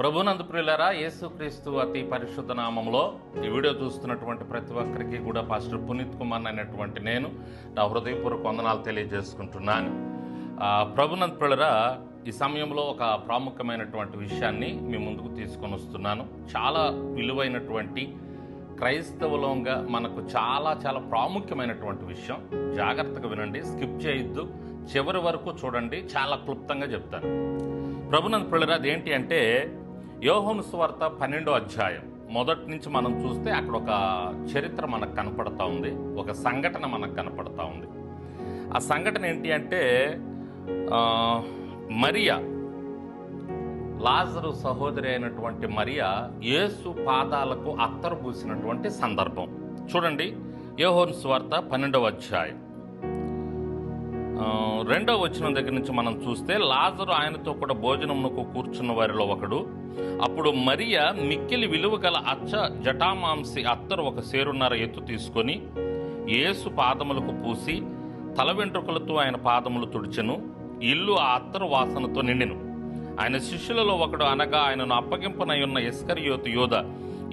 ప్రభునందు ప్రియులరా యేసుక్రీస్తు అతి పరిశుద్ధ నామంలో ఈ వీడియో చూస్తున్నటువంటి ప్రతి ఒక్కరికి కూడా పాస్టర్ పునీత్ కుమార్ అనేటువంటి నేను నా హృదయపూర్వక వందనాలు తెలియజేసుకుంటున్నాను. ప్రభునంద్ ప్రియులరా ఈ సమయంలో ఒక ప్రాముఖ్యమైనటువంటి విషయాన్ని మీ ముందుకు తీసుకొని వస్తున్నాను. చాలా విలువైనటువంటి క్రైస్తవులంగా మనకు చాలా చాలా ప్రాముఖ్యమైనటువంటి విషయం. జాగ్రత్తగా వినండి స్కిప్ చేయొద్దు. చివరి వరకు చూడండి చాలా క్లుప్తంగా చెప్తాను. ప్రభునంద పిల్లరా అదేంటి అంటే యోహోను స్వార్త పన్నెండో అధ్యాయం. మొదటి నుంచి మనం చూస్తే అక్కడ ఒక చరిత్ర మనకు కనపడతా ఉంది. ఒక సంఘటన మనకు కనపడతా ఉంది. ఆ సంఘటన ఏంటి అంటే మరియా లాజరు సహోదరి అయినటువంటి మరియా యేసు పాదాలకు అత్తరు పూసినటువంటి సందర్భం. చూడండి యోహోన్ స్వార్త పన్నెండవ అధ్యాయం. రెండవ వచనం దగ్గర నుంచి మనం చూస్తే లాజరు ఆయనతో కూడా భోజనమునకు కూర్చున్న వారిలో ఒకడు. అప్పుడు మరియ మిక్కిలి విలువ గల అచ్చ జటామాంసి అత్తరు ఒక సేరున్నర ఎత్తు తీసుకొని యేసు పాదములకు పూసి తల వెంట్రుకలతో ఆయన పాదములు తుడిచెను. ఇల్లు ఆ అత్తరు వాసనతో నిండెను. ఆయన శిష్యులలో ఒకడు అనగా ఆయనను అప్పగింపనయున్న ఇస్కరియోతు యోధ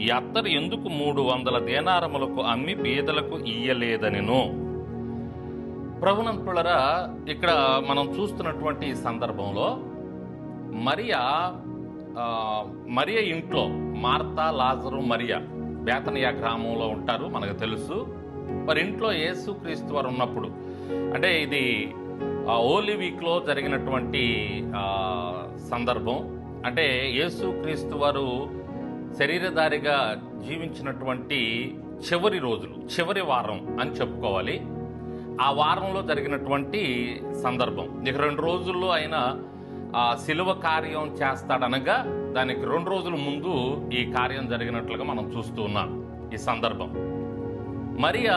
ఈ అత్తరు ఎందుకు మూడు వందల దేనారములకు అమ్మి బీదలకు ఇయ్యలేదనెను? ప్రభునంతులరా ఇక్కడ మనం చూస్తున్నటువంటి సందర్భంలో మరియా మరియ ఇంట్లో మార్తా లాజరు మరియా బేతనియా గ్రామంలో ఉంటారు మనకు తెలుసు. వారి ఇంట్లో యేసుక్రీస్తు వారు ఉన్నప్పుడు అంటే ఇది ఓలీ వీక్లో జరిగినటువంటి సందర్భం. అంటే యేసుక్రీస్తు వారు శరీరధారిగా జీవించినటువంటి చివరి రోజులు చివరి వారం అని చెప్పుకోవాలి. ఆ వారంలో జరిగినటువంటి సందర్భం. ఇక రెండు రోజుల్లో ఆయన శిలువ కార్యం చేస్తాడనగా దానికి రెండు రోజుల ముందు ఈ కార్యం జరిగినట్లుగా మనం చూస్తూ ఉన్నాం ఈ సందర్భం. మరియా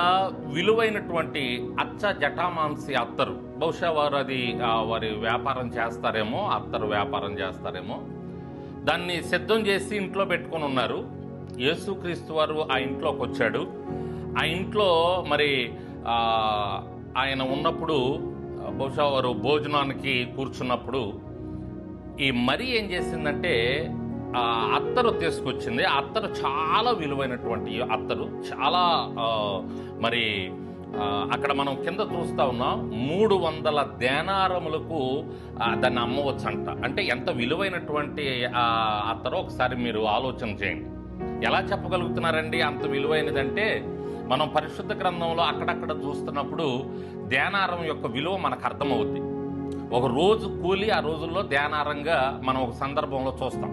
విలువైనటువంటి అచ్చ జటామాంసి అత్తరు బహుశా వారు అది వారి వ్యాపారం చేస్తారేమో అత్తరు వ్యాపారం చేస్తారేమో దాన్ని సిద్ధం చేసి ఇంట్లో పెట్టుకొని ఉన్నారు. యేసుక్రీస్తు వారు ఆ ఇంట్లోకి వచ్చాడు ఆ ఇంట్లో మరి ఆయన ఉన్నప్పుడు బహుశా వారు భోజనానికి కూర్చున్నప్పుడు ఈ మరి ఏం చేసిందంటే ఆ అత్తరు తీసుకొచ్చింది. అత్తరు చాలా విలువైనటువంటి అత్తరు. చాలా మరి అక్కడ మనం కింద చూస్తా ఉన్నాం. మూడు వందల దేనారములకు దాన్ని అమ్మవచ్చు అంట అంటే ఎంత విలువైనటువంటి ఆ అత్తరో ఒకసారి మీరు ఆలోచన చేయండి. ఎలా చెప్పగలుగుతున్నారండి అంత విలువైనదంటే మనం పరిశుద్ధ గ్రంథంలో అక్కడక్కడ చూస్తున్నప్పుడు ధ్యానారం యొక్క విలువ మనకు అర్థమవుద్ది. ఒక రోజు కూలి ఆ రోజుల్లో ధ్యానారంగా మనం ఒక సందర్భంలో చూస్తాం.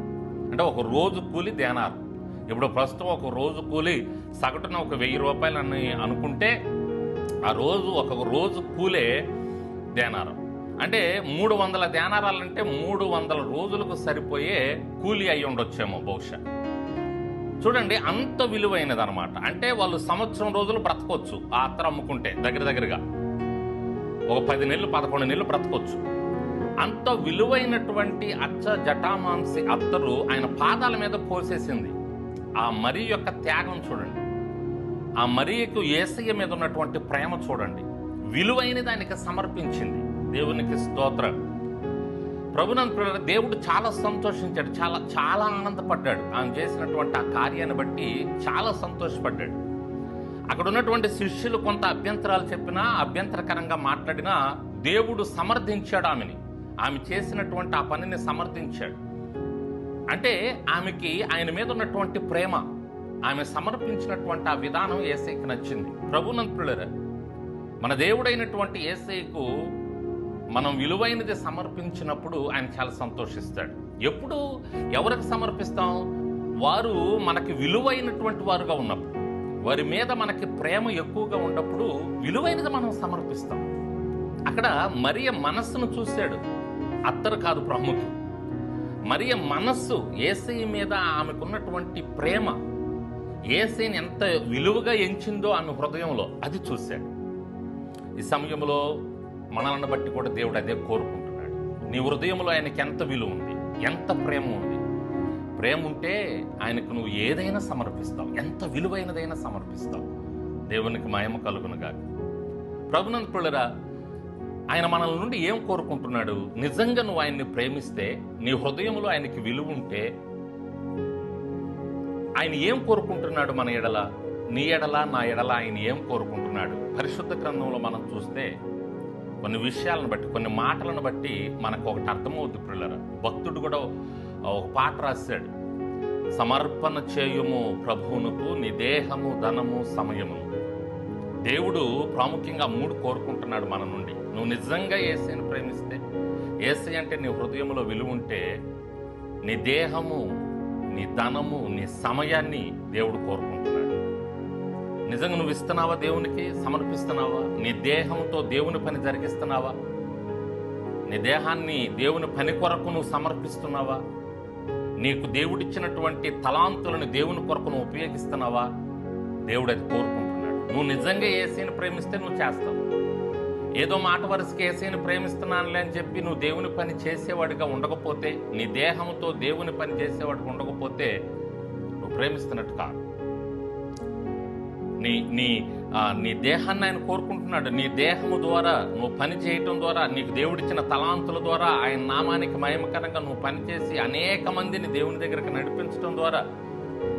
అంటే ఒక రోజు కూలి ధ్యానారం. ఇప్పుడు ప్రస్తుతం ఒక రోజు కూలి సగటున ఒక వెయ్యి రూపాయలు అని అనుకుంటే ఆ రోజు ఒక రోజు కూలే ధ్యానారం. అంటే మూడు వందల ధ్యానారాలంటే మూడు వందల రోజులకు సరిపోయే కూలి అయి ఉండొచ్చేమో బహుశా. చూడండి అంత విలువైనది అనమాట అంటే వాళ్ళు సంవత్సరం రోజులు బ్రతకొచ్చు ఆ అత్తరు అమ్ముకుంటే దగ్గర దగ్గరగా. ఒక పది నెలలు పదకొండు నెలలు బ్రతకొచ్చు. అంత విలువైనటువంటి అచ్చ జటామాంసి అత్తరు ఆయన పాదాల మీద పోసేసింది. ఆ మరి యొక్క త్యాగం చూడండి. ఆ మరియకు ఏసయ్య మీద ఉన్నటువంటి ప్రేమ చూడండి. విలువైనది ఆయనకి సమర్పించింది. దేవునికి స్తోత్రం. ప్రభునంద దేవుడు చాలా సంతోషించాడు. చాలా చాలా ఆనందపడ్డాడు. ఆమె చేసినటువంటి ఆ కార్యాన్ని బట్టి చాలా సంతోషపడ్డాడు. అక్కడ ఉన్నటువంటి శిష్యులు కొంత అభ్యంతరాలు చెప్పినా అభ్యంతరకరంగా మాట్లాడినా దేవుడు సమర్థించాడు ఆమెని. ఆమె చేసినటువంటి ఆ పనిని సమర్థించాడు. అంటే ఆమెకి ఆయన మీద ఉన్నటువంటి ప్రేమ ఆమె సమర్పించినటువంటి ఆ విధానం ఏసైకి నచ్చింది. ప్రభునంతులరా మన దేవుడైనటువంటి ఏసైకు మనం విలువైనది సమర్పించినప్పుడు ఆయన చాలా సంతోషిస్తాడు. ఎప్పుడు ఎవరికి సమర్పిస్తాం? వారు మనకి విలువైనటువంటి వారుగా ఉన్నప్పుడు వారి మీద మనకి ప్రేమ ఎక్కువగా ఉన్నప్పుడు విలువైనది మనం సమర్పిస్తాం. అక్కడ మరియ మనస్సును చూశాడు. అత్తరు కాదు ప్రాముఖ్యం మరియ మనస్సు ఏసై మీద ఆమెకున్నటువంటి ప్రేమ ఏసైని ఎంత విలువగా ఎంచిందో ఆమె హృదయంలో అది చూశాడు. ఈ సమయంలో మనల్ని బట్టి కూడా దేవుడు అదే కోరుకుంటున్నాడు. నీ హృదయంలో ఆయనకి ఎంత విలువ ఉంది ఎంత ప్రేమ ఉంది. ప్రేమ ఉంటే ఆయనకు నువ్వు ఏదైనా సమర్పిస్తావు ఎంత విలువైనదైనా సమర్పిస్తావు. దేవునికి మయమ కలుగునుగా ప్రభునంద పిల్లరా ఆయన మనల నుండి ఏం కోరుకుంటున్నాడు? నిజంగా నువ్వు ఆయన్ని ప్రేమిస్తే నీ హృదయంలో ఆయనకి విలువ ఉంటే ఆయన ఏం కోరుకుంటున్నాడు మన ఎడల? నీ ఎడల నా ఎడల ఆయన ఏం కోరుకుంటున్నాడు? పరిశుద్ధ గ్రంథంలో మనం చూస్తే కొన్ని విషయాలను బట్టి కొన్ని మాటలను బట్టి మనకు ఒకటి అర్థమవుద్ది పిల్లల భక్తుడు కూడా ఒక పాట రాశాడు. సమర్పణ చేయుము ప్రభువునకు నీ దేహము ధనము సమయము దేవుడు ప్రాముఖ్యంగా మూడు కోరుకుంటున్నాడు మన నుండి. నువ్వు నిజంగా ఏసైని ప్రేమిస్తే ఏసై అంటే నీ హృదయంలో విలువ ఉంటే నీ దేహము నీ ధనము నీ సమయాన్ని దేవుడు కోరుకుంటున్నాడు. నిజంగా నువ్వు ఇస్తున్నావా దేవునికి? సమర్పిస్తున్నావా? నీ దేహంతో దేవుని పని జరిగిస్తున్నావా? నీ దేహాన్ని దేవుని పని కొరకు నువ్వు సమర్పిస్తున్నావా? నీకు దేవుడిచ్చినటువంటి తలాంతులను దేవుని కొరకు నువ్వు ఉపయోగిస్తున్నావా? దేవుడు అది కోరుకుంటున్నాడు. నువ్వు నిజంగా ఏసీని ప్రేమిస్తే నువ్వు చేస్తావు. ఏదో మాట వరుసకి ఏసీని ప్రేమిస్తున్నానులే అని చెప్పి నువ్వు దేవుని పని చేసేవాడిగా ఉండకపోతే నీ దేహంతో దేవుని పని చేసేవాడిగా ఉండకపోతే నువ్వు ప్రేమిస్తున్నట్టు కాదు. నీ నీ నీ దేహాన్ని ఆయన కోరుకుంటున్నాడు. నీ దేహము ద్వారా నువ్వు పని చేయటం ద్వారా నీకు దేవుడిచ్చిన తలాంతుల ద్వారా ఆయన నామానికి మయమకరంగా నువ్వు పనిచేసి అనేక మందిని దేవుని దగ్గరికి నడిపించడం ద్వారా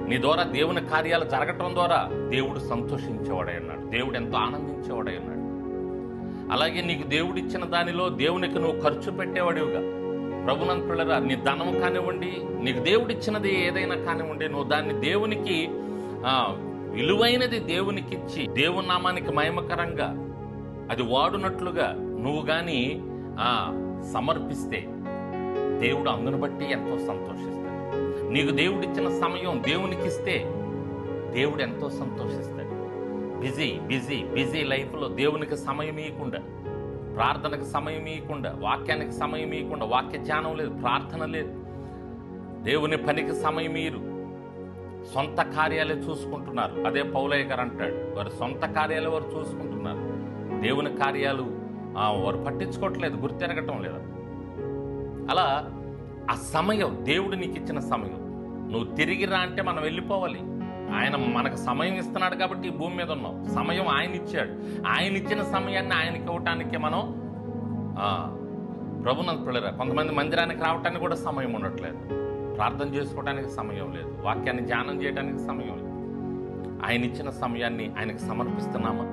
నీ ద్వారా దేవుని కార్యాలు జరగటం ద్వారా దేవుడు సంతోషించేవాడై ఉన్నాడు. దేవుడు ఎంతో ఆనందించేవాడై ఉన్నాడు. అలాగే నీకు దేవుడిచ్చిన దానిలో దేవునికి నువ్వు ఖర్చు పెట్టేవాడివిగా. ప్రభునంతులరా పిల్లరా నీ ధనం కానివ్వండి నీకు దేవుడిచ్చినది ఏదైనా కానివ్వండి నువ్వు దాన్ని దేవునికి విలువైనది దేవునికి ఇచ్చి దేవుని నామానికి మహిమకరంగా అది వాడునట్లుగా నువ్వు కానీ సమర్పిస్తే దేవుడు అందును బట్టి ఎంతో సంతోషిస్తాడు. నీకు దేవుడిచ్చిన సమయం దేవునికిస్తే దేవుడు ఎంతో సంతోషిస్తాడు. బిజీ బిజీ బిజీ లైఫ్లో దేవునికి సమయం ఇవ్వకుండా ప్రార్థనకు సమయం ఇవ్వకుండా వాక్యానికి సమయం ఇవ్వకుండా వాక్య ధ్యానం లేదు ప్రార్థన లేదు. దేవుని పనికి సమయం ఇయ్యరు. సొంత కార్యాలే చూసుకుంటున్నారు. అదే పౌలయ్య గారు అంటాడు. వారు సొంత కార్యాలు వారు చూసుకుంటున్నారు. దేవుని కార్యాలు వారు పట్టించుకోవట్లేదు గుర్తెరగటం లేదు. అలా ఆ సమయం దేవుడు నీకు ఇచ్చిన సమయం. నువ్వు తిరిగి రా అంటే మనం వెళ్ళిపోవాలి. ఆయన మనకు సమయం ఇస్తున్నాడు కాబట్టి ఈ భూమి మీద ఉన్నాం. సమయం ఆయన ఇచ్చాడు. ఆయన ఇచ్చిన సమయాన్ని ఆయనకి ఇవ్వటానికి మనం ఆ, ప్రభునంత పిల్లరా. కొంతమంది మందిరానికి రావటానికి కూడా సమయం ఉండట్లేదు. ప్రార్థన చేసుకోవడానికి సమయం లేదు. వాక్యాన్ని ధ్యానం చేయడానికి సమయం లేదు. ఆయన ఇచ్చిన సమయాన్ని ఆయనకి సమర్పిస్తున్నామా?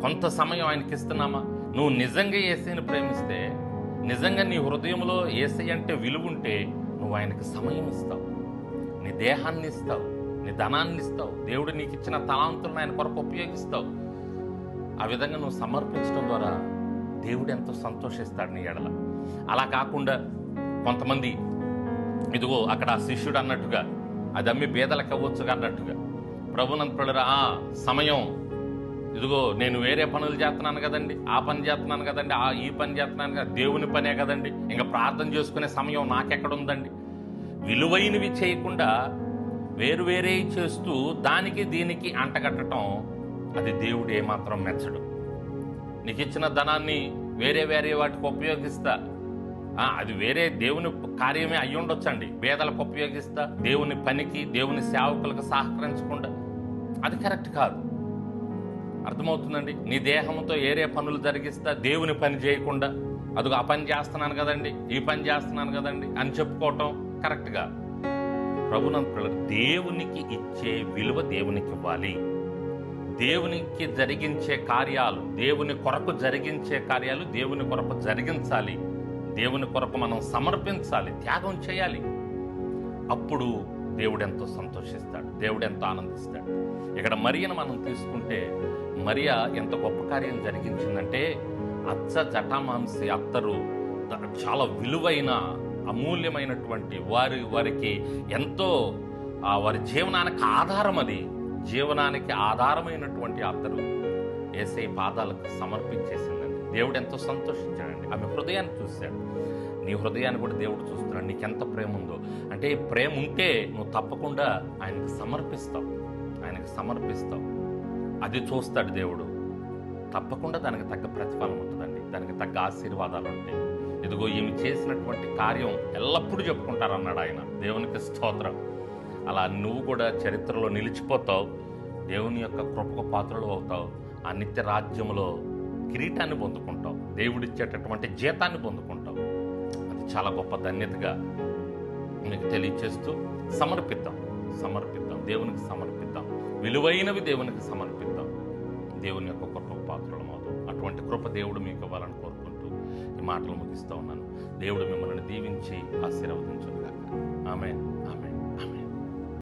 కొంత సమయం ఆయనకి ఇస్తున్నామా? నువ్వు నిజంగా ఏసైని ప్రేమిస్తే నిజంగా నీ హృదయంలో ఏసై అంటే విలువుంటే నువ్వు ఆయనకు సమయం ఇస్తావు. నీ దేహాన్ని ఇస్తావు నీ ధనాన్ని ఇస్తావు. దేవుడు నీకు ఇచ్చిన తలాంతులను ఆయన కొరకు ఉపయోగిస్తావు. ఆ విధంగా నువ్వు సమర్పించడం ద్వారా దేవుడు ఎంతో సంతోషిస్తాడు నీ ఎడల. అలా కాకుండా కొంతమంది ఇదిగో అక్కడ ఆ శిష్యుడు అన్నట్టుగా అది అమ్మి బేదలకు అవ్వచ్చు అన్నట్టుగా ప్రభునంత ఆ సమయం ఇదిగో నేను వేరే పనులు చేస్తున్నాను కదండి ఆ పని చేస్తున్నాను కదండి ఆ ఈ పని చేస్తున్నాను కదా దేవుని పనే కదండి ఇంకా ప్రార్థన చేసుకునే సమయం నాకెక్కడ ఉందండి విలువైనవి చేయకుండా వేరు వేరే చేస్తూ దానికి దీనికి అంటగట్టడం అది దేవుడు ఏమాత్రం మెచ్చడు. నీకు ఇచ్చిన ధనాన్ని వేరే వేరే వాటికి ఉపయోగిస్తా అది వేరే దేవుని కార్యమే అయి ఉండొచ్చండి. పేదలకు ఉపయోగిస్తా దేవుని పనికి దేవుని సేవకులకు సహకరించకుండా. అది కరెక్ట్ కాదు. అర్థమవుతుందండి? నీ దేహంతో ఏరే పనులు జరిగిస్తా దేవుని పని చేయకుండా. అదిగో ఆ పని చేస్తున్నాను కదండి ఈ పని చేస్తున్నాను కదండి అని చెప్పుకోవటం కరెక్ట్గా ప్రభునంత దేవునికి ఇచ్చే విలువ దేవునికి ఇవ్వాలి. దేవునికి జరిగించే కార్యాలు దేవుని కొరకు జరిగించే కార్యాలు దేవుని కొరకు జరిగించాలి. దేవుని కొరకు మనం సమర్పించాలి త్యాగం చేయాలి. అప్పుడు దేవుడు ఎంతో సంతోషిస్తాడు దేవుడు ఎంతో ఆనందిస్తాడు. ఇక్కడ మరియను మనం తీసుకుంటే మరియా ఎంత గొప్ప కార్యం జరిగించిందంటే అచ్చ జటామాంసి అత్తరు చాలా విలువైన అమూల్యమైనటువంటి వారి వారికి ఎంతో ఆ, వారి జీవనానికి ఆధారం అది. జీవనానికి ఆధారమైనటువంటి అత్తరు. ఏసై పాదాలకు సమర్పించేసిందండి. దేవుడు ఎంతో సంతోషించాడండి. ఆమె హృదయాన్ని చూశాడు. నీ హృదయాన్ని కూడా దేవుడు చూస్తున్నాడు. నీకెంత ప్రేమ ఉందో. అంటే ప్రేమ ఉంటే నువ్వు తప్పకుండా ఆయనకు సమర్పిస్తావు. ఆయనకు సమర్పిస్తావు. అది చూస్తాడు దేవుడు. తప్పకుండా దానికి తగ్గ ప్రతిఫలం ఉంటుందండి. దానికి తగ్గ ఆశీర్వాదాలు ఉంటాయి. ఇదిగో ఈమె చేసినటువంటి కార్యం ఎల్లప్పుడూ చెప్పుకుంటారన్నాడు ఆయన. దేవునికి స్తోత్రం. అలా నువ్వు కూడా చరిత్రలో నిలిచిపోతావు. దేవుని యొక్క కృపకు పాత్రలు అవుతావు. ఆ నిత్య రాజ్యంలో కిరీటాన్ని పొందుకుంటావు దేవుడిచ్చేటటువంటి జీతాన్ని పొందుకుంటావు. అది చాలా గొప్ప ధన్యతగా మీకు తెలియచేస్తూ సమర్పిద్దాం సమర్పిద్దాం దేవునికి సమర్పిద్దాం. విలువైనవి దేవునికి సమర్పిద్దాం. దేవుని యొక్క కృప పాత్రలం అవుతాం అటువంటి కృప దేవుడు మీకు ఇవ్వాలని కోరుకుంటూ ఈ మాటలు ముగిస్తూ ఉన్నాను. దేవుడు మిమ్మల్ని దీవించి ఆశీర్వదించుగాక ఆమె